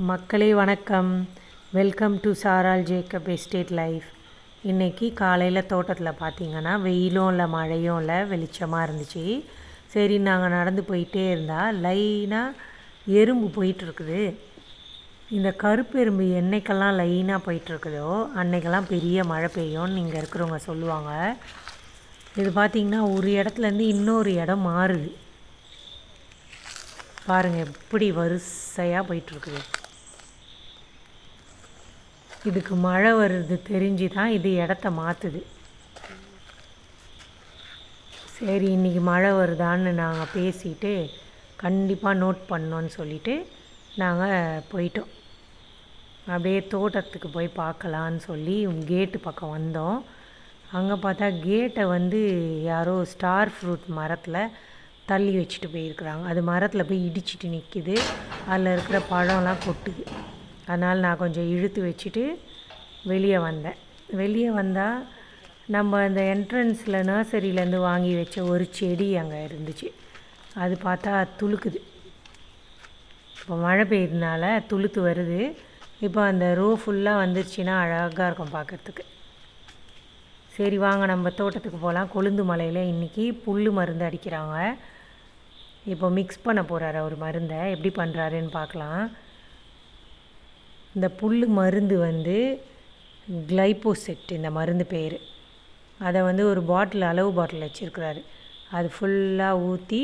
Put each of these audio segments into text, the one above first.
மக்களே வணக்கம். Welcome to சாரால் ஜேக்கப் எஸ்டேட் லைஃப் இன்றைக்கி காலையில் தோட்டத்தில் பார்த்தீங்கன்னா வெயிலும் இல்லை மழையும் இல்லை வெளிச்சமாக இருந்துச்சு. சரி நாங்கள் நடந்து போயிட்டே இருந்தால் லைனாக எறும்பு போயிட்டுருக்குது. இந்த கருப்பு எறும்பு என்னைக்கெல்லாம் லைனாக போயிட்டுருக்குதோ அன்னைக்கெல்லாம் பெரிய மழை பெய்யும்னு இங்கே இருக்கிறவங்க சொல்லுவாங்க. இது பார்த்திங்கன்னா ஒரு இடத்துலேருந்து இன்னொரு இடம் மாறுது. பாருங்கள் எப்படி வரிசையாக போயிட்டுருக்குது. இதுக்கு மழை வருது தெரிஞ்சு தான் இது இடத்த மாற்றுது சரி இன்றைக்கி மழை வருதான்னு நாங்கள் பேசிட்டு கண்டிப்பாக நோட் பண்ணோன்னு சொல்லிவிட்டு நாங்கள் போயிட்டோம். அப்படியே தோட்டத்துக்கு போய் பார்க்கலான்னு சொல்லி கேட்டு பக்கம் வந்தோம். அங்கே பார்த்தா கேட்டை வந்து யாரோ ஸ்டார் ஃப்ரூட் மரத்தில் தள்ளி வச்சுட்டு போயிருக்கிறாங்க. அது மரத்தில் போய் இடிச்சிட்டு நிற்கிது அதில் இருக்கிற பழம்லாம் கொட்டுது. அதனால் நான் கொஞ்சம் இழுத்து வச்சுட்டு வெளியே வந்தேன். வெளியே வந்தால் நம்ம அந்த என்ட்ரன்ஸில் நர்சரியிலேருந்து வாங்கி வச்ச ஒரு செடி அங்கே இருந்துச்சு. அது பார்த்தா துளுக்குது. இப்போ மழை பெய்யுறதுனால துளுத்து வருது. இப்போ அந்த ரோ ஃபுல்லாக வந்துருச்சுன்னா அழகாக இருக்கும் பார்க்குறதுக்கு. சரி வாங்க நம்ம தோட்டத்துக்கு போகலாம் கொழுந்து மலையில் இன்றைக்கி புல் மருந்து அடிக்கிறாங்க. இப்போ மிக்ஸ் பண்ண போகிறாரு அவர் மருந்தை. எப்படி பண்ணுறாருன்னு பார்க்கலாம். இந்த புல் மருந்து வந்து கிளைப்போசெட் இந்த மருந்து பேர். அதை வந்து ஒரு பாட்டில் அளவு பாட்டில் வச்சுருக்கிறாரு. அது ஃபுல்லாக ஊற்றி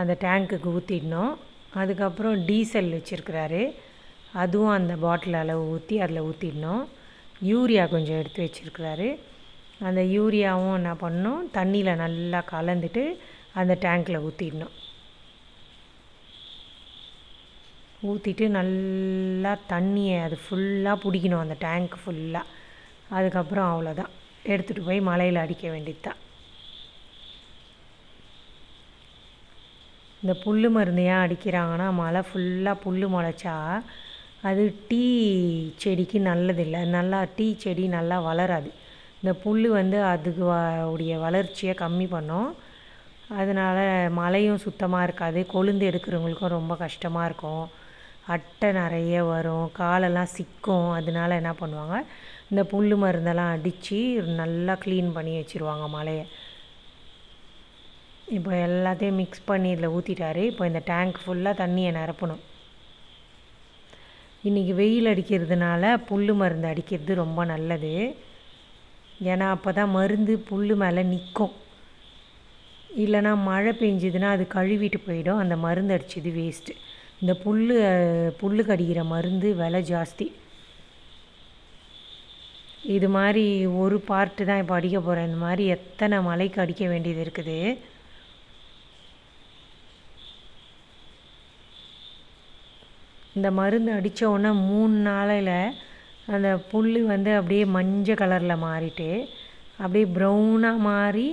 அந்த டேங்க்குக்கு ஊற்றிடணும் அதுக்கப்புறம் டீசல் வச்சுருக்கிறாரு. அதுவும் அந்த பாட்டில் அளவு ஊற்றி அதில் ஊற்றிடணும் யூரியா கொஞ்சம் எடுத்து வச்சுருக்கிறாரு. அந்த யூரியாவும் என்ன பண்ணணும்? தண்ணியில் நல்லா கலந்துட்டு அந்த டேங்க்கில் ஊற்றிடணும் ஊற்றிட்டு நல்லா தண்ணியை அது ஃபுல்லாக பிடிக்கணும் அந்த டேங்க் ஃபுல்லாக அதுக்கப்புறம் அவ்வளோதான் எடுத்துகிட்டு போய் மலையில் அடிக்க வேண்டியது தான் இந்த புல் மருந்து ஏன் அடிக்கிறாங்கன்னா மழை ஃபுல்லாக புல் முளைச்சா அது டீ செடிக்கு நல்லதில்லை. நல்லா டீ செடி நல்லா வளராது. இந்த புல் வந்து அதுக்கு உடைய வளர்ச்சியை கம்மி பண்ணும். அதனால் மழையும் சுத்தமாக இருக்காது. கொழுந்து எடுக்கிறவங்களுக்கும் ரொம்ப கஷ்டமாக இருக்கும். அட்டை நிறைய வரும் காலெல்லாம் சிக்கும். அதனால என்ன பண்ணுவாங்க? இந்த புல் மருந்தெல்லாம் அடித்து நல்லா க்ளீன் பண்ணி வச்சுருவாங்க மலையை இப்போ எல்லாத்தையும் மிக்ஸ் பண்ணி இதில் ஊற்றிட்டாரு இப்போ இந்த டேங்க் ஃபுல்லாக தண்ணியை நிரப்பணும். இன்றைக்கி வெயில் அடிக்கிறதுனால புல் மருந்து அடிக்கிறது ரொம்ப நல்லது. ஏன்னா அப்போ தான் மருந்து புல் மேலே நிற்கும். இல்லைனா மழை பெஞ்சுதுன்னா அது கழுவிட்டு போயிடும். அந்த மருந்து அடிச்சது வேஸ்ட்டு இந்த புல் புல்லுக்கு அடிக்கிற மருந்து விலை ஜாஸ்தி. இது மாதிரி ஒரு பார்ட்டு தான் இப்போ அடிக்க போகிறேன் இந்த மாதிரி எத்தனை மலைக்கு அடிக்க வேண்டியது இருக்குது? இந்த மருந்து அடித்த உடனே மூணு நாளையில் அந்த புல் வந்து அப்படியே மஞ்சள் கலரில் மாறிட்டு அப்படியே ப்ரௌனாக மாறி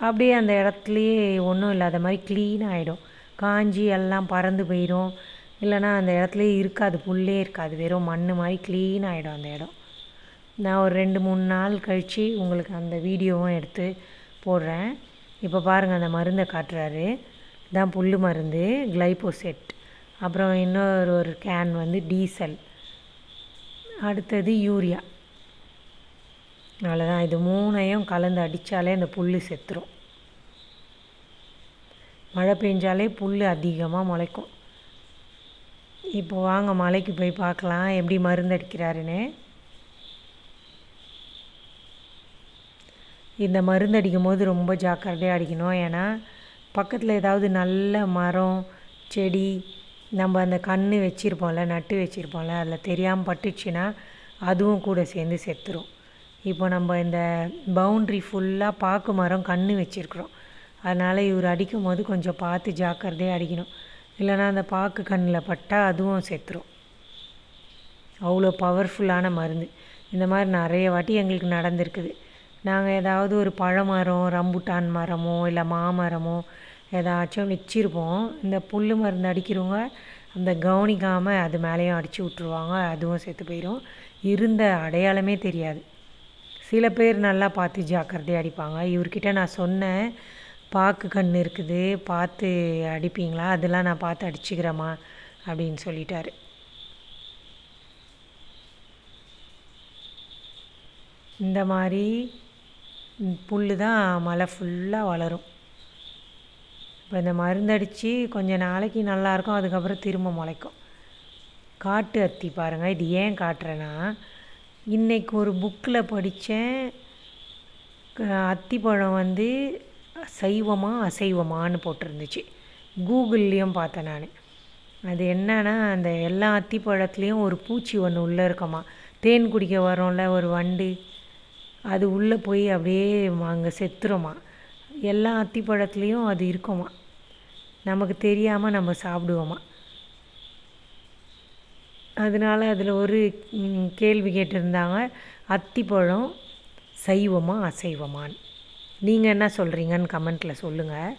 அப்படியே அந்த இடத்துலையே ஒன்றும் இல்லாத மாதிரி க்ளீன் ஆகிடும் காஞ்சி எல்லாம் பறந்து போயிடும் இல்லைனா அந்த இடத்துலையே இருக்காது புல்லே இருக்காது. வெறும் மண் மாதிரி க்ளீன் ஆகிடும் அந்த இடம். நான் ஒரு ரெண்டு மூணு நாள் கழித்து உங்களுக்கு அந்த வீடியோவும் எடுத்து போடுறேன். இப்போ பாருங்கள் அந்த மருந்தை காட்டுறாரு. இதான் புல் மருந்து கிளைபோசெட் அப்புறம் இன்னொரு ஒரு கேன் வந்து டீசல் அடுத்தது யூரியா அவ்வளோதான் இது மூணையும் கலந்து அடித்தாலே அந்த புல் செத்துரும். மழை பெஞ்சாலே புல் அதிகமாக முளைக்கும். இப்போ வாங்க மலைக்கு போய் பார்க்கலாம். எப்படி மருந்து அடிக்கிறாருன்னு. இந்த மருந்து அடிக்கும் போது ரொம்ப ஜாக்கிரதையாக அடிக்கணும். ஏன்னா பக்கத்தில் ஏதாவது நல்ல மரம் செடி நம்ம அந்த கண் வச்சுருப்போம்ல நட்டு வச்சுருப்போம்ல அதில் தெரியாமல் பட்டுச்சுன்னா அதுவும் கூட சேர்ந்து செத்துரும். இப்போ நம்ம இந்த பவுண்ட்ரி ஃபுல்லாக பாக்கு மரம் கண் வச்சுருக்குறோம். அதனால் இவர் அடிக்கும் போது கொஞ்சம் பார்த்து ஜாக்கிரதையாக அடிக்கணும். இல்லைனா அந்த பாக்கு கண்ணில் பட்டால் அதுவும் செத்துரும். அவ்வளோ பவர்ஃபுல்லான மருந்து. இந்த மாதிரி நிறைய வாட்டி எங்களுக்கு நடந்திருக்குது. நாங்கள் ஏதாவது ஒரு பழமரம் ரம்புட்டான் மரமோ இல்லை மாமரமோ ஏதாச்சும் வச்சுருப்போம். இந்த புல் மருந்து அடிக்கிறவங்க அந்த கவனிக்காமல் அது மேலேயும் அடித்து விட்ருவாங்க அதுவும் செத்து போயிடும் இருந்த அடையாளமே தெரியாது. சில பேர் நல்லா பார்த்து ஜாக்கிரதையாக அடிப்பாங்க. இவர்கிட்ட நான் சொன்னேன். பாக்கு கண் இருக்குது பார்த்து அடிப்பீங்களா? அதெல்லாம் நான் பார்த்து அடிச்சுக்கிறேம்மா அப்படின்னு சொல்லிட்டார். இந்த மாதிரி புல் தான் மழை ஃபுல்லாக வளரும். இப்போ இந்த மருந்தடித்து கொஞ்சம் நாளைக்கு நல்லாயிருக்கும் அதுக்கப்புறம் திரும்ப முளைக்கும். காட்டு அத்தி பாருங்கள் இது ஏன் காட்டுறேன்னா இன்றைக்கி ஒரு புக்கில் படித்தேன் அத்திப்பழம் வந்து சைவமா அசைவமான்னு போட்டிருந்துச்சு. கூகுள்லேயும் பார்த்தேன் நான். அது என்னன்னா அந்த எல்லா அத்திப்பழத்துலேயும் ஒரு பூச்சி ஒன்று உள்ளே இருக்கமா? தேன் குடிக்க வரோம்ல ஒரு வண்டு. அது உள்ளே போய் அப்படியே அங்கே செத்துருமா? எல்லா அத்திப்பழத்துலேயும் அது இருக்குமா? நமக்கு தெரியாமல் நம்ம சாப்பிடுவோமா? அதனால அதில் ஒரு கேள்வி கேட்டிருந்தாங்க. அத்திப்பழம் சைவமா அசைவமான்னு. நீங்கள் என்ன சொல்கிறீங்கன்னு கமெண்ட்டில் சொல்லுங்கள்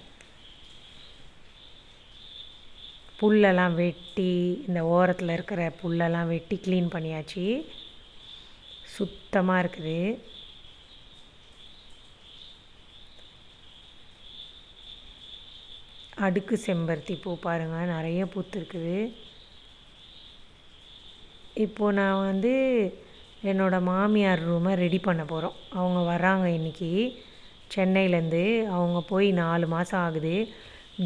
புல்லெல்லாம் வெட்டி இந்த ஓரத்தில் இருக்கிற புல்லெல்லாம் வெட்டி க்ளீன் பண்ணியாச்சு. சுத்தமாக இருக்குது. அடுக்கு செம்பருத்தி பூ பாருங்கள் நிறைய பூத்துருக்குது இப்போது நான் வந்து என்னோடய மாமியார் ரூமை ரெடி பண்ண போகிறோம் அவங்க வராங்க இன்றைக்கி சென்னையிலேருந்து அவங்க போய் நாலு மாதம் ஆகுது.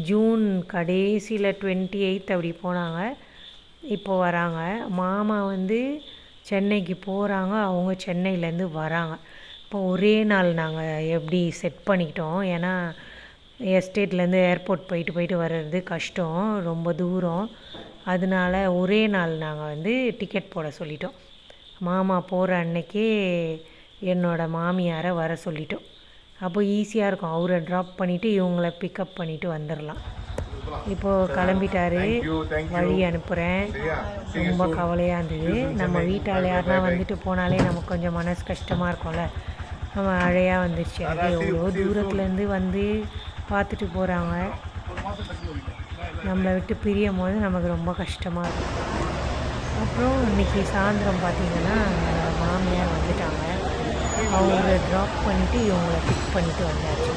ஜூன் கடைசியில் டுவெண்ட்டி எயித் அப்படி போனாங்க. இப்போ வராங்க. மாமா வந்து சென்னைக்கு போகிறாங்க அவங்க சென்னையிலேருந்து வராங்க. இப்போ ஒரே நாள் நாங்கள் எப்படி செட் பண்ணிக்கிட்டோம். ஏன்னா எஸ்டேட்லேருந்து ஏர்போர்ட் போயிட்டு போயிட்டு வர்றது கஷ்டம். ரொம்ப தூரம். அதனால ஒரே நாள் நாங்கள் வந்து டிக்கெட் போட சொல்லிட்டோம். மாமா போகிற அன்னைக்கே என்னோடய மாமியாரை வர சொல்லிட்டோம். அப்போ ஈஸியாக இருக்கும். அவரை ட்ராப் பண்ணிவிட்டு இவங்கள பிக்கப் பண்ணிவிட்டு வந்துடலாம் இப்போது கிளம்பிட்டாரு. வழி அனுப்புகிறேன் ரொம்ப கவலையாக இருந்தது நம்ம வீட்டால் யாருனா வந்துட்டு போனாலே நமக்கு கொஞ்சம் மனசு கஷ்டமாக இருக்கும்ல. நம்ம அழையாக வந்துருச்சு. அது எவ்வளோ தூரத்துலேருந்து வந்து பார்த்துட்டு போகிறாங்க நம்மளை விட்டு பிரியும் போது நமக்கு ரொம்ப கஷ்டமாக இருக்கும் அப்புறம் இன்னைக்கு சாயந்தரம் பார்த்தீங்கன்னா மாமியார் வந்துட்டாங்க. அவங்கள ட்ராப் பண்ணிவிட்டு இவங்கள பிக் பண்ணிட்டு வந்தாச்சு.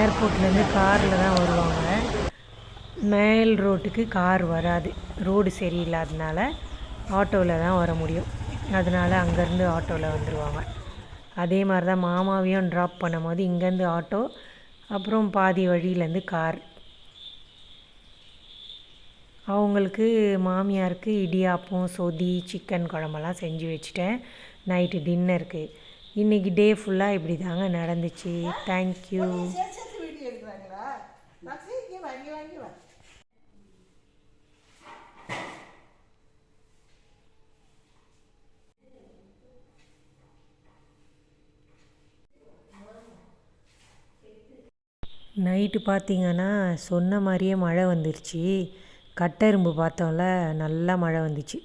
ஏர்போர்ட்லேருந்து காரில் தான் வருவாங்க. மேல் ரோட்டுக்கு கார் வராது. ரோடு சரியில்லாதனால ஆட்டோவில் தான் வர முடியும். அதனால் அங்கேருந்து ஆட்டோவில் வந்துடுவாங்க அதே மாதிரி தான் மாமாவையும் ட்ராப் பண்ணும்போது இங்கேருந்து ஆட்டோ அப்புறம் பாதி வழியிலேருந்து கார் அவங்களுக்கு மாமியாருக்கு இடியாப்பம் சொதி சிக்கன் குழம்பெல்லாம் செஞ்சு வச்சுட்டேன். நைட்டு டின்னருக்கு இன்றைக்கி டே ஃபுல்லாக இப்படி தாங்க நடந்துச்சு. தேங்க்யூ நைட்டு பார்த்தீங்கன்னா சொன்ன மாதிரியே மழை வந்துருச்சு. கட்டெரும்பு பார்த்தோம்ல நல்லா மழை வந்துச்சு.